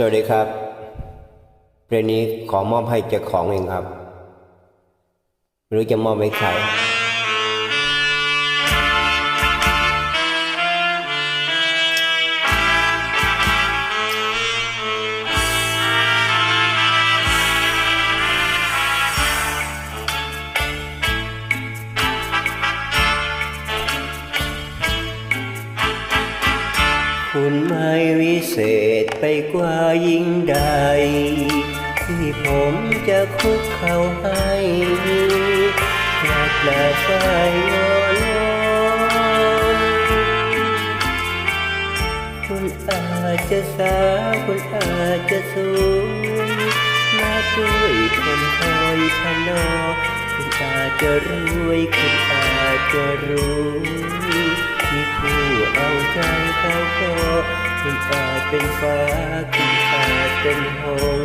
สวัสดีครับเพลงนี้ขอมอบให้เจ้าของเองครับ หรือจะมอบให้ใคร คุณไม่วิเศษไปกว่ายิ่งใด ที่ผมจะคุกเข่าให้กราบลาสายงอนอนคุณอาจจะสาคุณอาจจะสวยมาด้วยคนคอยพนอคุณอาจจะรวยคุณอาจจะรู้ มีผู้เอาใจเขาก็คุณอาจเป็นฟ้าคุณอาจเป็นห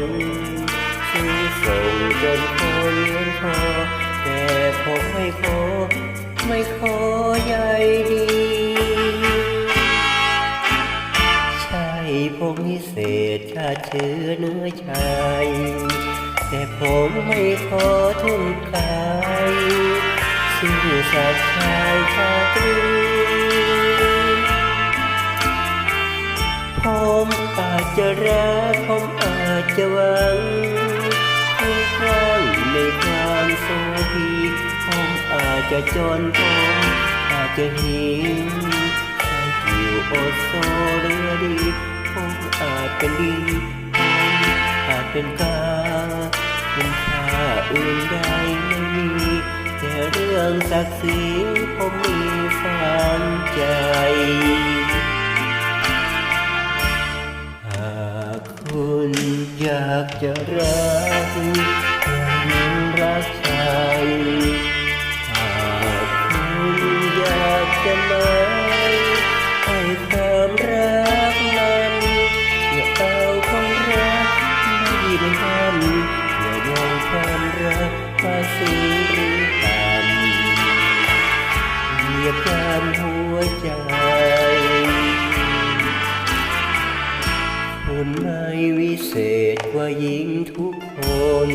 งส์ส่งจนคนเลี้ยงพอแต่ผมไม่ขอไม่ขอใยดี ใช่ผมพิเศษชาเชื้อเนื้อชายแต่ผมไม่ขอทุ่มกายซื่อสัต รักผมอาจจะหวังทุกครั้งในความโศพีผมอาจจะจนผมอาจจะหิวใช้ผิวอดโซเรือดีผมอาจเป็นดีผมอาจเป็นกาคุณค่าอื่นใดไม่มีแต่เรื่องศักดิ์ศรีผมมีฝังใจ อยากจะรักยังรักใครหากคุณอยากจะมาให้ความรักนั้นอย่าเอาความรักไม่เป็นธรรมอย่ามองความรักมาสูงหรือต่ำเหยียบยามหัวใจ วหญิงทุกคน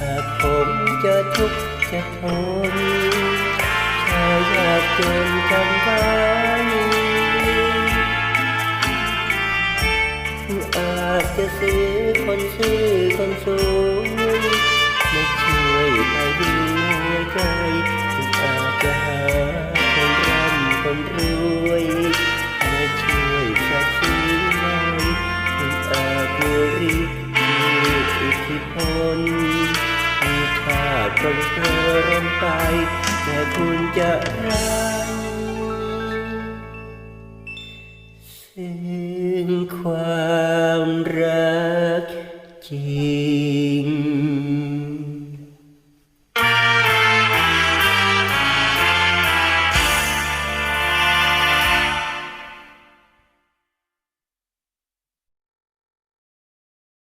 หากผมจะทุกข์จะทนถ้าอยากจนจำไว้อาจจะซื้อคนซื้อคนสวยมาช่วยพายุหัวใจ ค่าตรงเธอร่มไปแต่คุณจะรักสิ่งความรักจริ